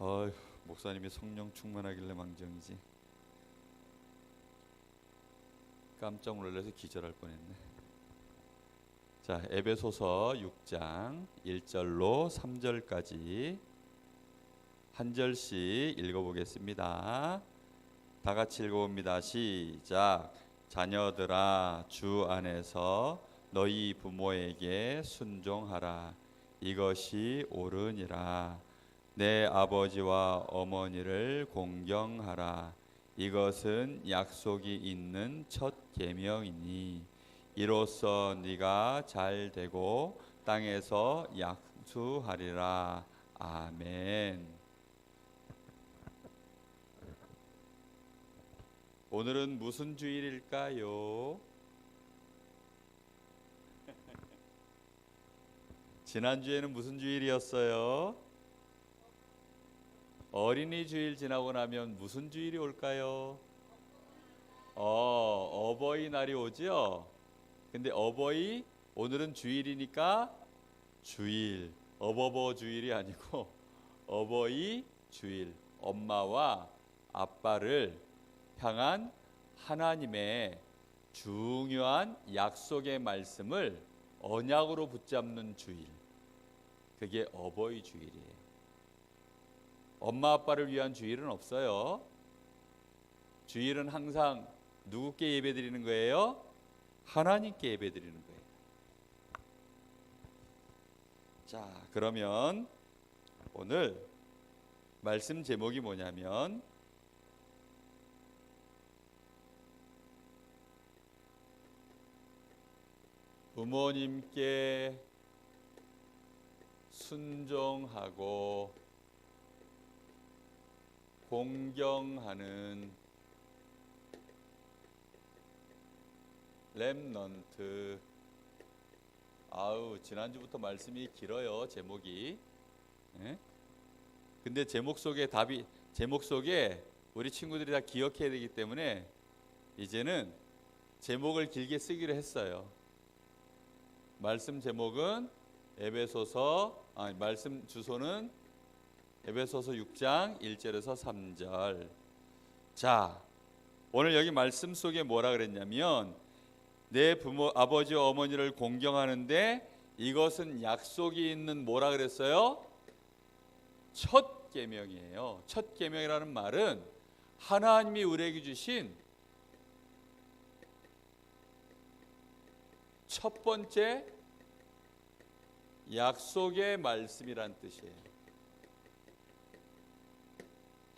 어휴, 목사님이 성령 충만하길래 망정이지. 깜짝 놀라서 기절할 뻔했네. 자, 에베소서 6장 1절로 3절까지 한 절씩 읽어보겠습니다. 다 같이 읽어봅니다. 시작. 자녀들아 주 안에서 너희 부모에게 순종하라. 이것이 옳으니라. 내 아버지와 어머니를 공경하라. 이것은 약속이 있는 첫 계명이니 이로써 네가 잘 되고 땅에서 약수하리라. 아멘. 오늘은 무슨 주일일까요? 지난주에는 무슨 주일이었어요? 어린이 주일 지나고 나면 무슨 주일이 올까요? 어, 어버이날이 오죠? 근데 어버이 오늘은 주일이니까 주일. 어버버 주일이 아니고 어버이 주일. 엄마와 아빠를 향한 하나님의 중요한 약속의 말씀을 언약으로 붙잡는 주일. 그게 어버이 주일이에요. 엄마 아빠를 위한 주일은 없어요. 주일은 항상 누구께 예배 드리는 거예요? 하나님께 예배 드리는 거예요. 자, 그러면 오늘 말씀 제목이 뭐냐면 부모님께 순종하고 공경하는 렘넌트. 아우 지난주부터 말씀이 길어요 제목이. 예? 근데 제목 속에 답이 제목 속에 우리 친구들이 다 기억해야 되기 때문에 이제는 제목을 길게 쓰기로 했어요. 말씀 제목은 에베소서 아니 말씀 주소는 에베소서 6장 1절에서 3절. 자, 오늘 여기 말씀 속에 뭐라 그랬냐면 내 부모 아버지 어머니를 공경하는데 이것은 약속이 있는 뭐라 그랬어요? 첫 계명이에요. 첫 계명이라는 말은 하나님이 우리에게 주신 첫 번째 약속의 말씀이란 뜻이에요.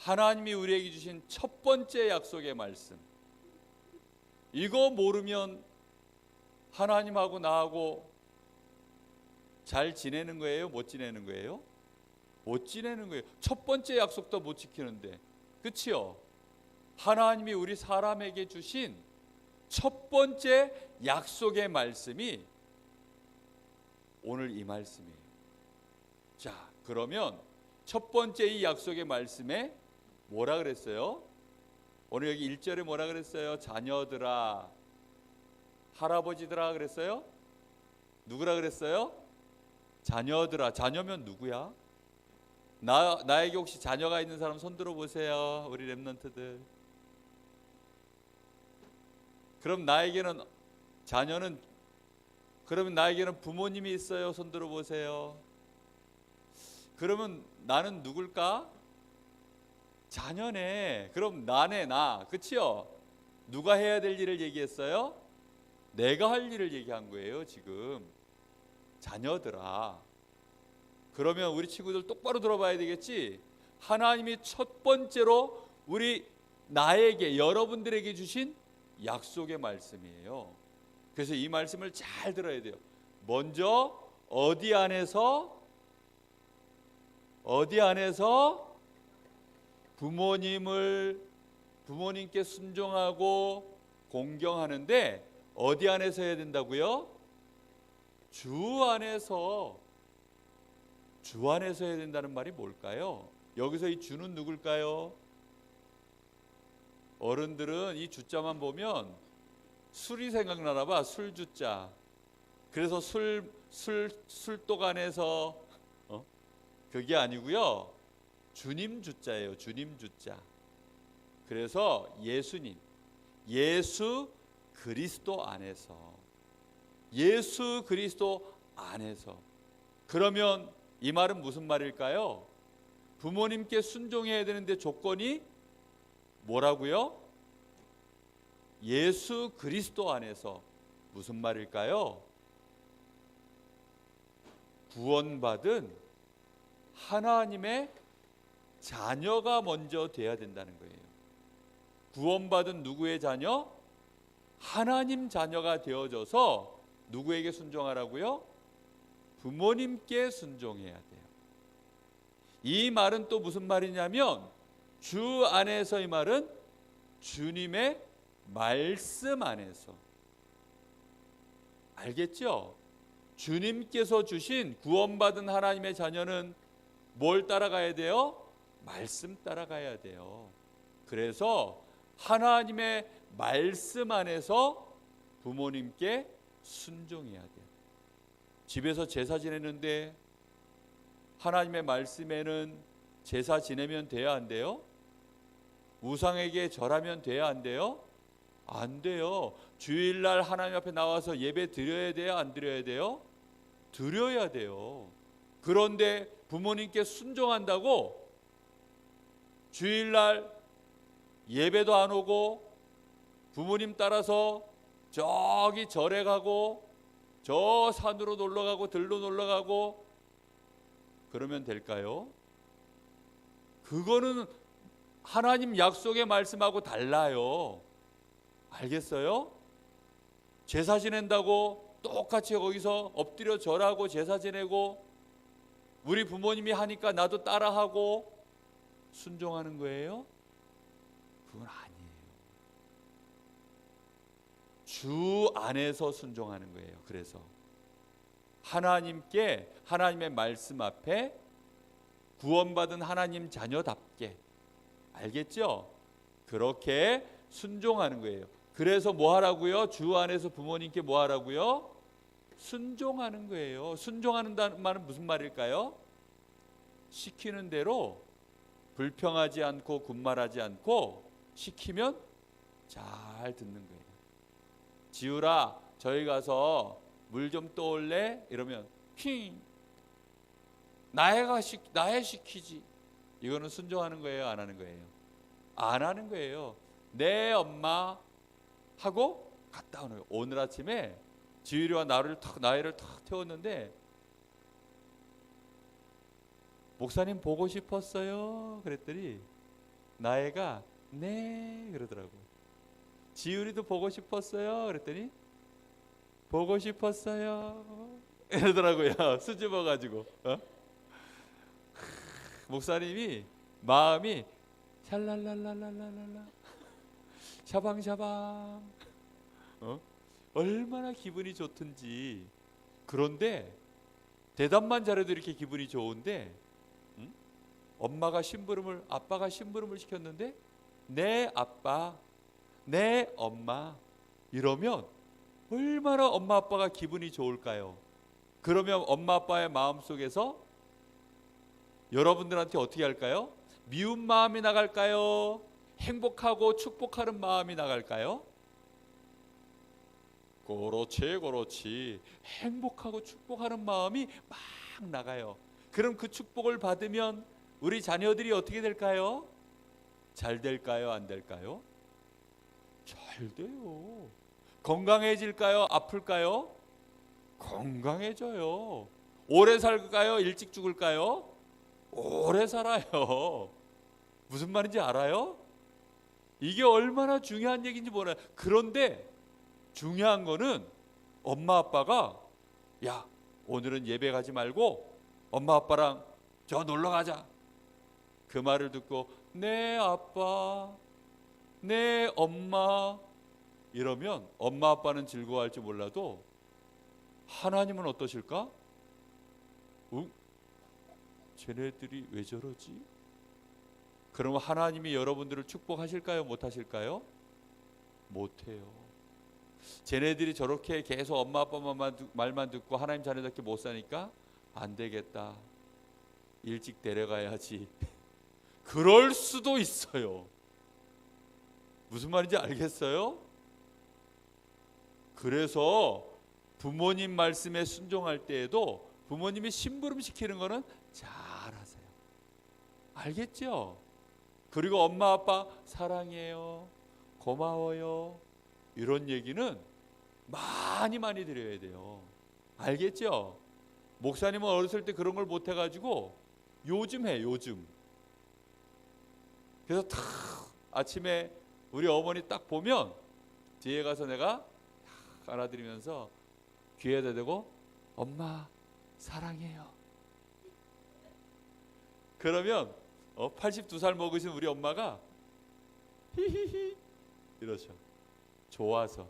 하나님이 우리에게 주신 첫 번째 약속의 말씀. 이거 모르면 하나님하고 나하고 잘 지내는 거예요? 못 지내는 거예요? 못 지내는 거예요. 첫 번째 약속도 못 지키는데. 그치요? 하나님이 우리 사람에게 주신 첫 번째 약속의 말씀이 오늘 이 말씀이에요. 자, 그러면 첫 번째 이 약속의 말씀에 뭐라 그랬어요? 오늘 여기 1절에 뭐라 그랬어요? 자녀들아 할아버지들아 그랬어요? 누구라 그랬어요? 자녀들아. 자녀면 누구야? 나 나에게 혹시 자녀가 있는 사람 손 들어 보세요. 우리 렘넌트들. 그럼 나에게는 자녀는 그러면 나에게는 부모님이 있어요. 손 들어 보세요. 그러면 나는 누굴까? 자녀네. 그럼 나네 나. 그치요? 누가 해야 될 일을 얘기했어요? 내가 할 일을 얘기한 거예요, 지금. 자녀들아. 그러면 우리 친구들 똑바로 들어봐야 되겠지? 하나님이 첫 번째로 우리 나에게 여러분들에게 주신 약속의 말씀이에요. 그래서 이 말씀을 잘 들어야 돼요. 먼저 어디 안에서 어디 안에서 부모님을 부모님께 순종하고 공경하는데 어디 안에서 해야 된다고요? 주 안에서 주 안에서 해야 된다는 말이 뭘까요? 여기서 이 주는 누굴까요? 어른들은 이 주자만 보면 술이 생각나나 봐. 술 주자. 그래서 술 술 술독 안에서 어? 그게 아니고요. 주님 주자예요. 주님 주자. 그래서 예수님, 예수 그리스도 안에서 예수 그리스도 안에서 그러면 이 말은 무슨 말일까요? 부모님께 순종해야 되는데 조건이 뭐라고요? 예수 그리스도 안에서 무슨 말일까요? 구원받은 하나님의 자녀가 먼저 돼야 된다는 거예요. 구원받은 누구의 자녀? 하나님 자녀가 되어져서 누구에게 순종하라고요? 부모님께 순종해야 돼요. 이 말은 또 무슨 말이냐면 주 안에서 이 말은 주님의 말씀 안에서 알겠죠? 주님께서 주신 구원받은 하나님의 자녀는 뭘 따라가야 돼요? 말씀 따라가야 돼요. 그래서 하나님의 말씀 안에서 부모님께 순종해야 돼요. 집에서 제사 지내는데 하나님의 말씀에는 제사 지내면 돼야 안 돼요? 우상에게 절하면 돼야 안 돼요? 안 돼요. 주일날 하나님 앞에 나와서 예배 드려야 돼요? 안 드려야 돼요? 드려야 돼요. 그런데 부모님께 순종한다고 주일날 예배도 안 오고 부모님 따라서 저기 절에 가고 저 산으로 놀러 가고 들로 놀러 가고 그러면 될까요? 그거는 하나님 약속의 말씀하고 달라요. 알겠어요? 제사 지낸다고 똑같이 거기서 엎드려 절하고 제사 지내고 우리 부모님이 하니까 나도 따라하고 순종하는 거예요? 그건 아니에요. 주 안에서 순종하는 거예요. 그래서 하나님께 하나님의 말씀 앞에 구원받은 하나님 자녀답게 알겠죠? 그렇게 순종하는 거예요. 그래서 뭐 하라고요? 주 안에서 부모님께 뭐 하라고요? 순종하는 거예요. 순종하는다는 말은 무슨 말일까요? 시키는 대로 불평하지 않고 군말하지 않고 시키면 잘 듣는 거예요. 지우라 저희 가서 물 좀 떠올래? 이러면 핑 나애가 시 나애 시키지. 이거는 순종하는 거예요, 안 하는 거예요? 안 하는 거예요. 내 엄마 하고 갔다 오는 거예요. 오늘 아침에 지율이와 나를 탁 나이를 탁 태웠는데 목사님 보고 싶었어요. 그랬더니 나애가 네 그러더라고. 지율이도 보고 싶었어요. 그랬더니 보고 싶었어요. 이러더라고요. 수줍어 가지고. 어? 목사님이 마음이 샬랄랄랄랄랄라 샤방샤방 어? 얼마나 기분이 좋든지 그런데 대답만 잘해도 이렇게 기분이 좋은데 응? 엄마가 심부름을 아빠가 심부름을 시켰는데 내 아빠 내 엄마 이러면 얼마나 엄마 아빠가 기분이 좋을까요? 그러면 엄마 아빠의 마음 속에서 여러분들한테 어떻게 할까요? 미운 마음이 나갈까요? 행복하고 축복하는 마음이 나갈까요? 그렇지, 그렇지. 행복하고 축복하는 마음이 막 나가요. 그럼 그 축복을 받으면 우리 자녀들이 어떻게 될까요? 잘 될까요? 안 될까요? 잘 돼요. 건강해질까요? 아플까요? 건강해져요. 오래 살까요? 일찍 죽을까요? 오래 살아요. 무슨 말인지 알아요? 이게 얼마나 중요한 얘기인지 몰라요. 그런데 중요한 거는 엄마 아빠가 야 오늘은 예배 가지 말고 엄마 아빠랑 저 놀러 가자. 그 말을 듣고 네 아빠, 네 엄마 이러면 엄마 아빠는 즐거워할지 몰라도 하나님은 어떠실까? 응? 쟤네들이 왜 저러지? 그러면 하나님이 여러분들을 축복하실까요? 못하실까요? 못해요. 쟤네들이 저렇게 계속 엄마 아빠 말만 듣고 하나님 자녀답게 못 사니까 안 되겠다. 일찍 데려가야지. 그럴 수도 있어요. 무슨 말인지 알겠어요? 그래서 부모님 말씀에 순종할 때에도 부모님이 심부름 시키는 거는 잘 하세요. 알겠죠? 그리고 엄마 아빠 사랑해요. 고마워요. 이런 얘기는 많이 많이 드려야 돼요. 알겠죠? 목사님은 어렸을 때 그런 걸 못 해가지고 요즘 해 요즘. 그래서 탁 아침에 우리 어머니 딱 보면 뒤에 가서 내가 탁 안아드리면서 귀에다 대고 엄마 사랑해요. 그러면 어, 82살 먹으신 우리 엄마가 히히히 이러셔. 좋아서.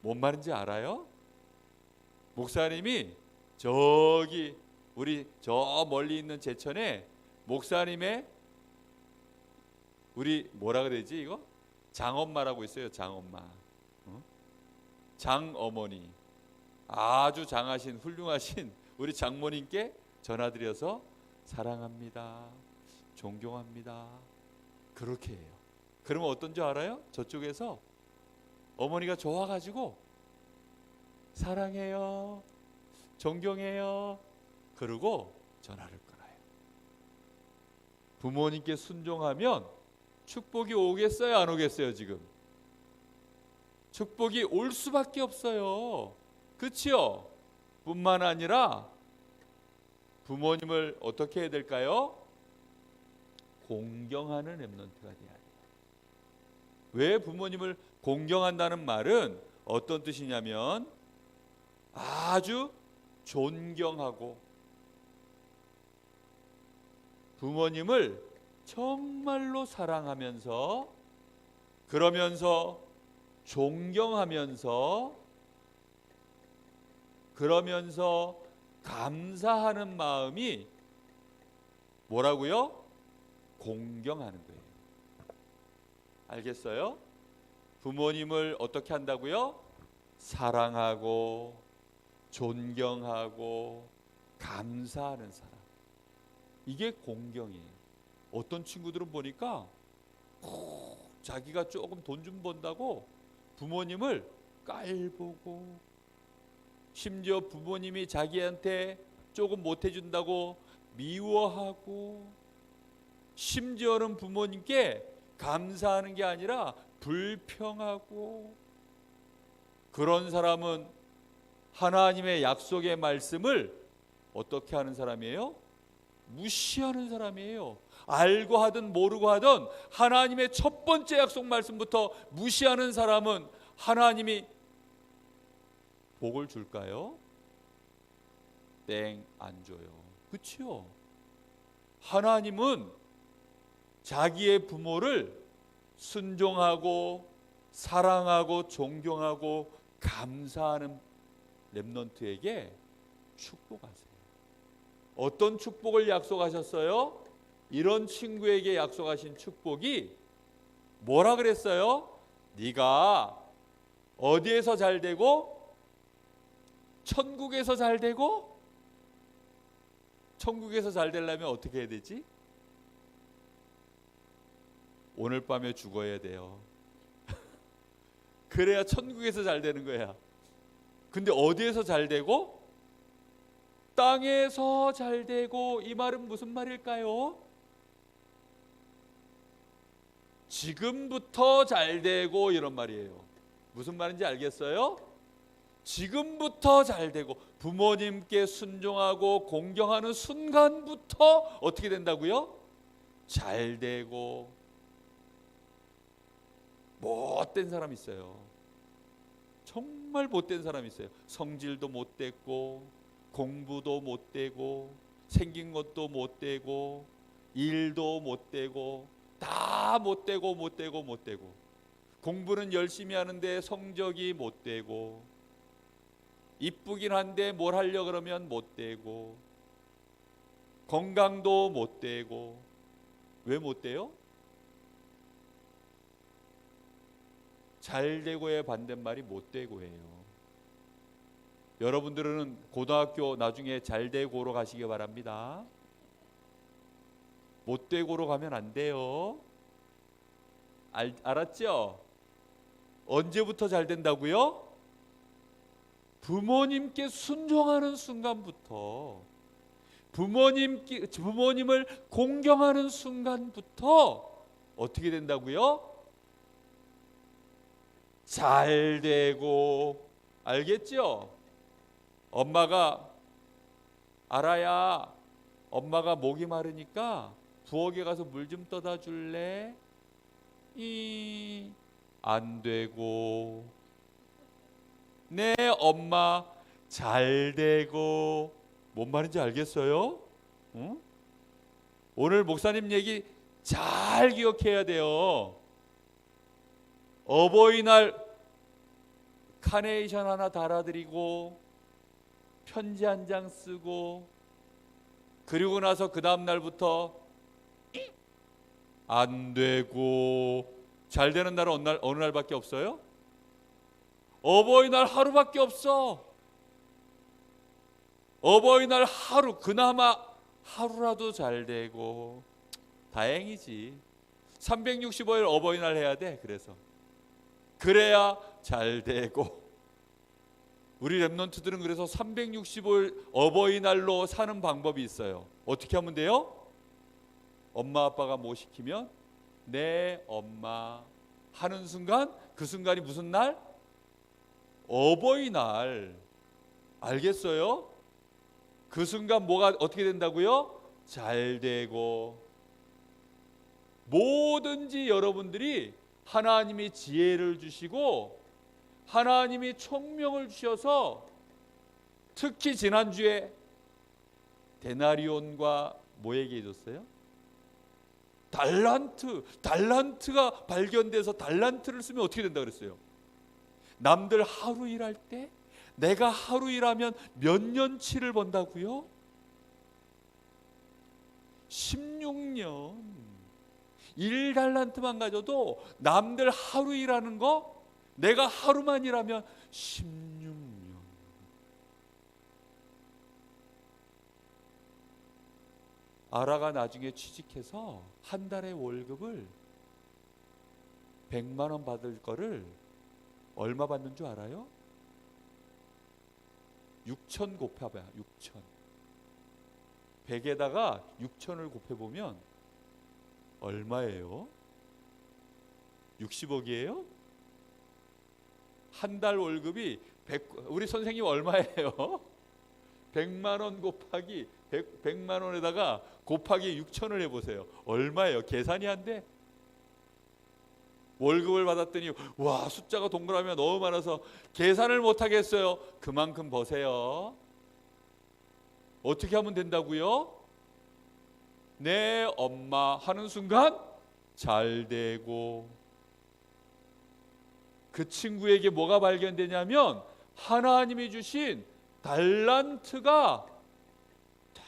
뭔 말인지 알아요? 목사님이 저기 우리 저 멀리 있는 제천에 목사님의 우리 뭐라 그러지 이거? 장엄마라고 있어요 장엄마. 어? 장어머니. 아주 장하신 훌륭하신 우리 장모님께 전화드려서 사랑합니다. 존경합니다. 그렇게 해요. 그러면 어떤 줄 알아요? 저쪽에서 어머니가 좋아 가지고 사랑해요 존경해요. 그러고 전화를 끊어요. 부모님께 순종하면 축복이 오겠어요? 안 오겠어요 지금? 축복이 올 수밖에 없어요. 그치요? 뿐만 아니라 부모님을 어떻게 해야 될까요? 공경하는 랩런트가 돼야 돼요. 왜 부모님을 공경한다는 말은 어떤 뜻이냐면 아주 존경하고 부모님을 정말로 사랑하면서 그러면서 존경하면서 그러면서 감사하는 마음이 뭐라고요? 공경하는 거예요. 알겠어요? 부모님을 어떻게 한다고요? 사랑하고 존경하고 감사하는 사람. 이게 공경이에요. 어떤 친구들은 보니까 꼭 자기가 조금 돈 좀 번다고 부모님을 깔보고 심지어 부모님이 자기한테 조금 못 해준다고 미워하고 심지어는 부모님께 감사하는 게 아니라 불평하고 그런 사람은 하나님의 약속의 말씀을 어떻게 하는 사람이에요? 무시하는 사람이에요. 알고 하든 모르고 하든 하나님의 첫 번째 약속 말씀부터 무시하는 사람은 하나님이 복을 줄까요? 땡, 안 줘요. 그렇죠? 하나님은 자기의 부모를 순종하고 사랑하고 존경하고 감사하는 렘넌트에게 축복하세요. 어떤 축복을 약속하셨어요? 이런 친구에게 약속하신 축복이 뭐라 그랬어요? 네가 어디에서 잘 되고 천국에서 잘 되고 천국에서 잘 되려면 어떻게 해야 되지? 오늘 밤에 죽어야 돼요. 그래야 천국에서 잘 되는 거야. 근데 어디에서 잘 되고? 땅에서 잘 되고 이 말은 무슨 말일까요? 지금부터 잘 되고 이런 말이에요. 무슨 말인지 알겠어요? 지금부터 잘 되고 부모님께 순종하고 공경하는 순간부터 어떻게 된다고요? 잘 되고 못된 사람 있어요. 정말 못된 사람 있어요. 성질도 못됐고 공부도 못되고 생긴 것도 못되고 일도 못되고 다 못되고 못되고 못되고 공부는 열심히 하는데 성적이 못되고 이쁘긴 한데 뭘 하려 그러면 못되고 건강도 못되고 왜 못돼요? 잘 되고의 반대말이 못 되고예요. 여러분들은 고등학교 나중에 잘 되고로 가시기 바랍니다. 못되고로 가면 안 돼요. 알, 알았죠? 언제부터 잘 된다고요? 부모님께 순종하는 순간부터 부모님께 부모님을 공경하는 순간부터 어떻게 된다고요? 잘 되고 알겠죠? 엄마가 알아야 엄마가 목이 마르니까 부엌에 가서 물 좀 떠다 줄래? 이 안 되고 네 엄마 잘 되고 뭔 말인지 알겠어요? 응? 오늘 목사님 얘기 잘 기억해야 돼요. 어버이날 카네이션 하나 달아드리고 편지 한 장 쓰고 그리고 나서 그 다음 날부터 안 되고 잘 되는 날은 어느, 날, 어느 날밖에 없어요? 어버이날 하루밖에 없어. 어버이날 하루 그나마 하루라도 잘 되고 다행이지. 365일 어버이날 해야 돼. 그래서 그래야 잘 되고 우리 랩런트들은 그래서 365일 어버이날로 사는 방법이 있어요. 어떻게 하면 돼요? 엄마 아빠가 뭐 시키면 내 엄마 하는 순간 그 순간이 무슨 날? 어버이날. 알겠어요? 그 순간 뭐가 어떻게 된다고요? 잘 되고 뭐든지 여러분들이 하나님이 지혜를 주시고 하나님이 총명을 주셔서 특히 지난주에 데나리온과 뭐 얘기해 줬어요? 달란트, 달란트가 발견돼서 달란트를 쓰면 어떻게 된다 그랬어요? 남들 하루 일할 때 내가 하루 일하면 몇 년치를 번다고요? 16년. 1달란트만 가져도 남들 하루 일하는 거 내가 하루만 일하면 16년. 아라가 나중에 취직해서 한 달에 월급을 100만 원 받을 거를 얼마 받는 줄 알아요? 6천 곱해봐요. 6천. 100에다가 6천을 곱해보면 얼마예요? 60억이에요? 한 달 월급이 100, 우리 선생님 얼마예요? 100만 원 곱하기 100, 100 만 원에다가 곱하기 6천을 해보세요. 얼마예요? 계산이 안 돼? 월급을 받았더니 와 숫자가 동그라미가 너무 많아서 계산을 못 하겠어요. 그만큼 버세요. 어떻게 하면 된다고요? 내 엄마 하는 순간 잘 되고 그 친구에게 뭐가 발견되냐면 하나님이 주신 달란트가 딱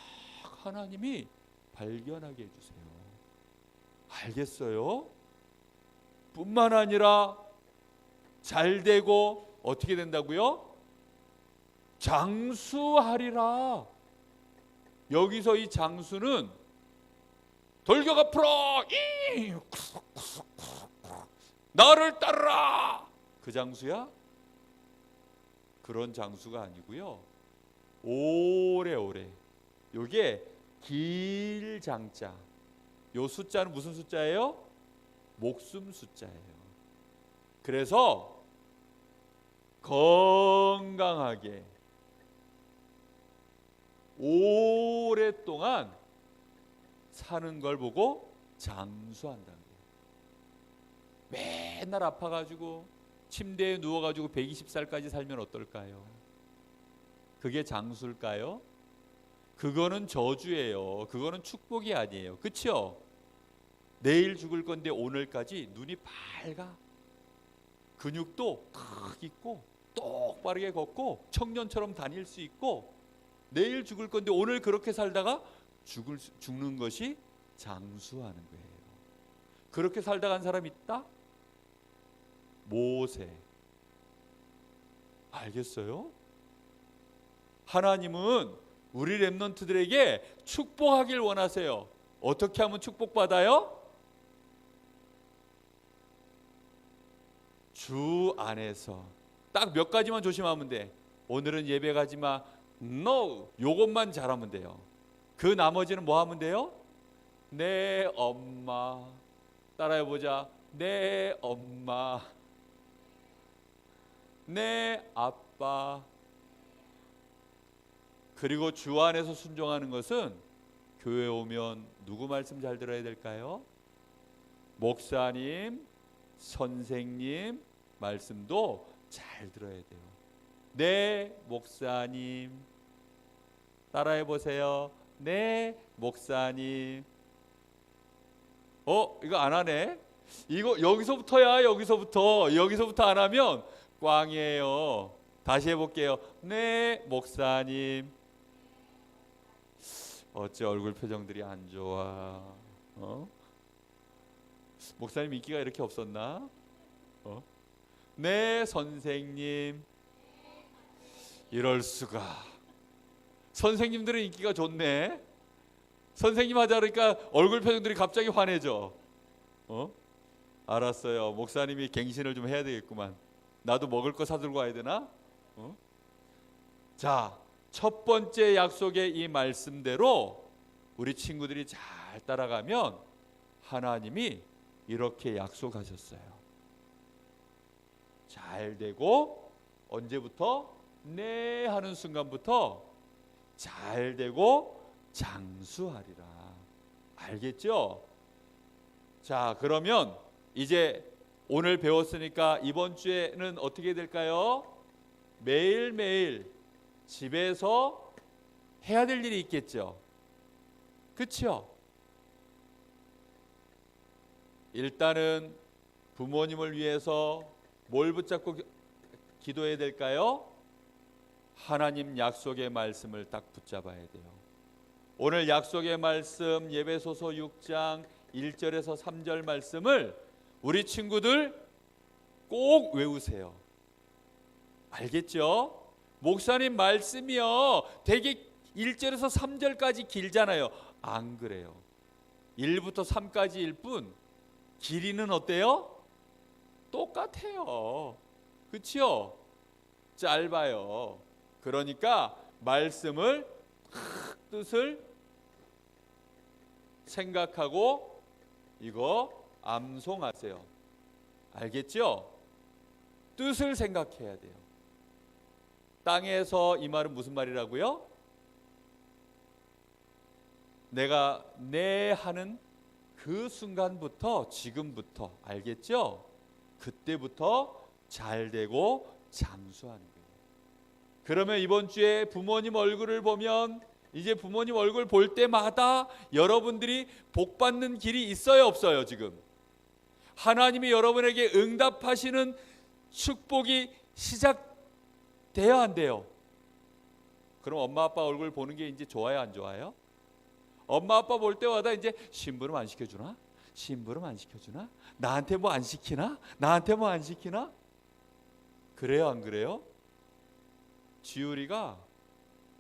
하나님이 발견하게 해주세요. 알겠어요? 뿐만 아니라 잘 되고 어떻게 된다고요? 장수하리라. 여기서 이 장수는 돌격 앞으로 이 나를 따르라. 그 장수야? 그런 장수가 아니고요. 오래오래. 요게 길장자. 요 숫자는 무슨 숫자예요? 목숨 숫자예요. 그래서 건강하게 오랫동안 사는 걸 보고 장수한다는 거예요. 맨날 아파가지고 침대에 누워가지고 120살까지 살면 어떨까요? 그게 장수일까요? 그거는 저주예요. 그거는 축복이 아니에요. 그렇죠? 내일 죽을 건데 오늘까지 눈이 밝아. 근육도 탁 있고 똑바르게 걷고 청년처럼 다닐 수 있고 내일 죽을 건데 오늘 그렇게 살다가 죽을 죽는 것이 장수하는 거예요. 그렇게 살다 간 사람 있다? 모세. 알겠어요? 하나님은 우리 렘넌트들에게 축복하길 원하세요. 어떻게 하면 축복받아요? 주 안에서 딱 몇 가지만 조심하면 돼. 오늘은 예배 가지 마. No. 요것만 잘하면 돼요. 그 나머지는 뭐 하면 돼요? 내 엄마. 따라해 보자. 내 엄마. 내 아빠. 그리고 주 안에서 순종하는 것은 교회 오면 누구 말씀 잘 들어야 될까요? 목사님, 선생님 말씀도 잘 들어야 돼요. 네, 목사님. 따라해 보세요. 네, 목사님. 어, 이거 안 하네. 이거 여기서부터야, 여기서부터. 여기서부터 안 하면 꽝이에요. 다시 해 볼게요. 네, 목사님. 어째 얼굴 표정들이 안 좋아. 어? 목사님 인기가 이렇게 없었나? 어? 네, 선생님. 이럴 수가. 선생님들은 인기가 좋네. 선생님 하자 그러니까 얼굴 표정들이 갑자기 환해져. 어? 알았어요. 목사님이 갱신을 좀 해야 되겠구만. 나도 먹을 거 사들고 와야 되나? 어? 자, 첫 번째 약속의 이 말씀대로 우리 친구들이 잘 따라가면 하나님이 이렇게 약속하셨어요. 잘 되고 언제부터 네 하는 순간부터 잘 되고 장수하리라. 알겠죠? 자, 그러면 이제 오늘 배웠으니까 이번 주에는 어떻게 될까요? 매일매일 집에서 해야 될 일이 있겠죠. 그렇죠? 일단은 부모님을 위해서 뭘 붙잡고 기- 기도해야 될까요? 하나님 약속의 말씀을 딱 붙잡아야 돼요. 오늘 약속의 말씀 예배소서 6장 1절에서 3절 말씀을 우리 친구들 꼭 외우세요. 알겠죠? 목사님 말씀이요. 되게 1절에서 3절까지 길잖아요. 안 그래요. 1부터 3까지일 뿐 길이는 어때요? 똑같아요. 그렇죠? 짧아요. 그러니까 말씀을 뜻을 생각하고 이거 암송하세요. 알겠죠? 뜻을 생각해야 돼요. 땅에서 이 말은 무슨 말이라고요? 내가 내 하는 그 순간부터 지금부터 알겠죠? 그때부터 잘 되고 장수하는 거예요. 그러면 이번 주에 부모님 얼굴을 보면 이제 부모님 얼굴 볼 때마다 여러분들이 복 받는 길이 있어요, 없어요, 지금? 하나님이 여러분에게 응답하시는 축복이 시작 돼야 안 돼요. 그럼 엄마 아빠 얼굴 보는 게 이제 좋아요, 안 좋아요? 엄마 아빠 볼 때마다 이제 심부름 안 시켜주나? 심부름 안 시켜주나? 나한테 뭐 안 시키나? 나한테 뭐 안 시키나? 그래요, 안 그래요? 지율이가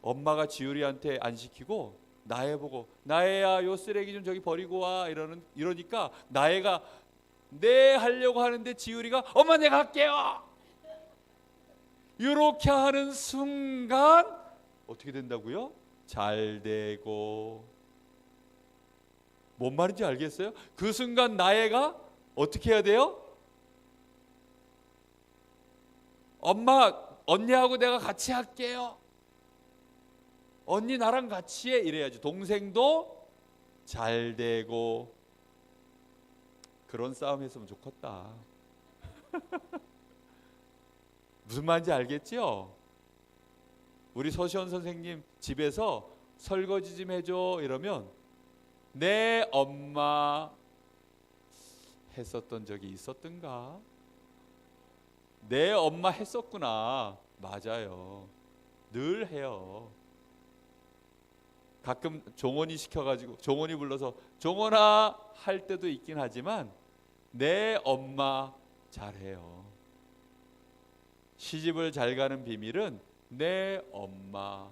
엄마가 지율이한테 안 시키고 나애 보고 나애야 요 쓰레기 좀 저기 버리고 와 이러는 이러니까 나애가 네 하려고 하는데 지율이가 엄마 내가 할게요. 이렇게 하는 순간 어떻게 된다고요? 잘 되고 뭔 말인지 알겠어요? 그 순간 나애가 어떻게 해야 돼요? 엄마 언니하고 내가 같이 할게요. 언니 나랑 같이 해 이래야지. 동생도 잘 되고 그런 싸움 했으면 좋겠다. 무슨 말인지 알겠죠? 우리 서시원 선생님 집에서 설거지 좀 해줘 이러면 내 엄마 했었던 적이 있었던가? 내 엄마 했었구나. 맞아요. 늘 해요. 가끔 종원이 시켜가지고 종원이 불러서 종원아 할 때도 있긴 하지만 내 엄마 잘해요. 시집을 잘 가는 비밀은 내 엄마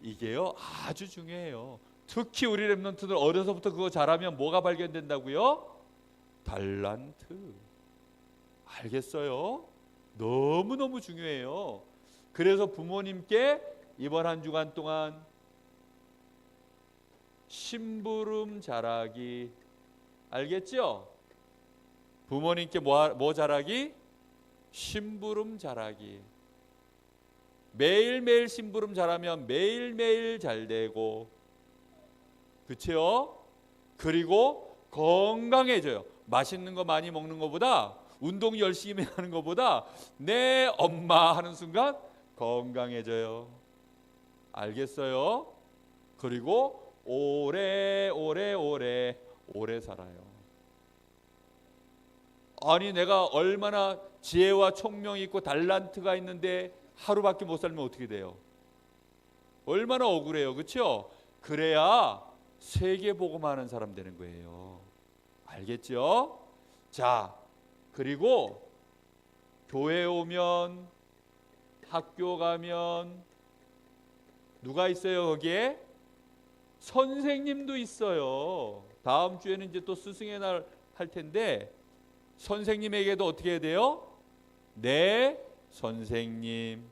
이게요 아주 중요해요. 특히 우리 랩런트들 어려서부터 그거 잘하면 뭐가 발견된다고요? 달란트. 알겠어요? 너무 너무 중요해요. 그래서 부모님께 이번 한 주간 동안 심부름 잘하기 알겠죠? 부모님께 뭐, 뭐 잘하기? 심부름 잘하기. 매일매일 심부름 잘하면 매일매일 잘 되고 그치요? 그리고 건강해져요. 맛있는 거 많이 먹는 것보다 운동 열심히 하는 것보다 내 엄마 하는 순간 건강해져요. 알겠어요? 그리고 오래 오래 오래 오래 살아요. 아니 내가 얼마나 지혜와 총명이 있고 달란트가 있는데 하루밖에 못 살면 어떻게 돼요? 얼마나 억울해요. 그렇죠? 그래야 세계 복음하는 사람 되는 거예요. 알겠죠? 자, 그리고 교회 오면 학교 가면 누가 있어요, 거기에? 선생님도 있어요. 다음 주에는 이제 또 스승의 날 할 텐데 선생님에게도 어떻게 해야 돼요? 네, 선생님.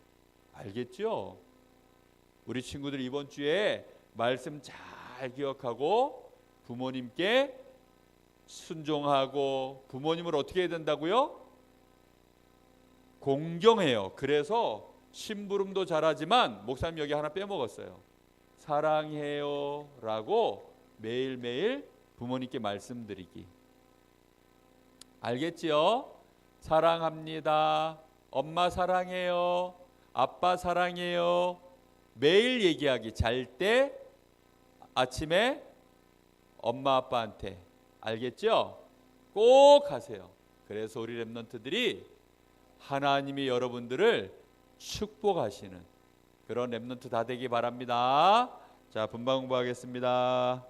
알겠죠? 우리 친구들 이번 주에 말씀 잘 기억하고 부모님께 순종하고 부모님을 어떻게 해야 된다고요? 공경해요. 그래서 심부름도 잘하지만 목사님 여기 하나 빼먹었어요. 사랑해요라고 매일매일 부모님께 말씀드리기. 알겠지요? 사랑합니다. 엄마 사랑해요. 아빠 사랑해요. 매일 얘기하기. 잘 때 아침에 엄마 아빠한테 알겠죠? 꼭 하세요. 그래서 우리 랩런트들이 하나님이 여러분들을 축복하시는 그런 랩런트 다 되기 바랍니다. 자, 분방 공부하겠습니다.